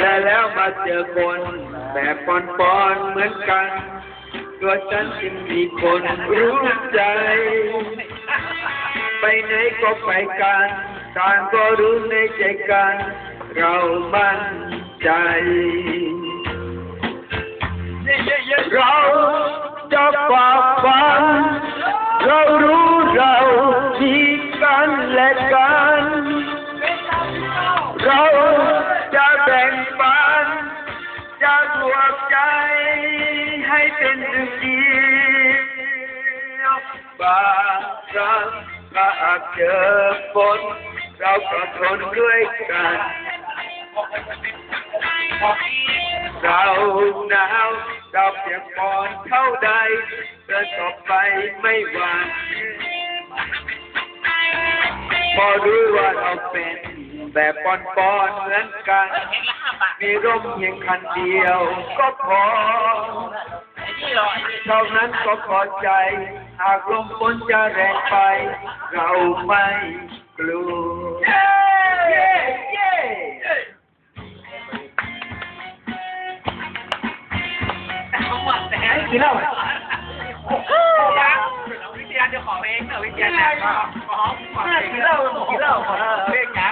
และแล้วมาเจอคนแบบปอนปอนเหมือนกัน ตัวฉันจึงมีคนรู้ใจ ไปไหนก็ไปกันต่างก็รู้ในใจกัน เรามั่นใจ เราจะฝ่าฟันเรารู้เรามีกันและ จะรวมใจให้เป็นหนึ่งเดียวบางครั้งก็อาจเจอฝนเราก็ทนด้วยกัน เราหนาวเราเพียงก่อนเท่าใดเดินต่อไปไม่หวั่นพอรู้ว่าเราเป็นแบบปอนปอนเหมือนกัน มีร่มเพียงคันเดียวก็พอเท่านั้นก็พอใจ หากลมฝนจะแรงไป เราไม่กลัวเย้เย้เย้กินเหล้าวิทยาจะขอเองเนอะวิทยาจะขอขอขอกินเหล้ากินเหล้าเรียก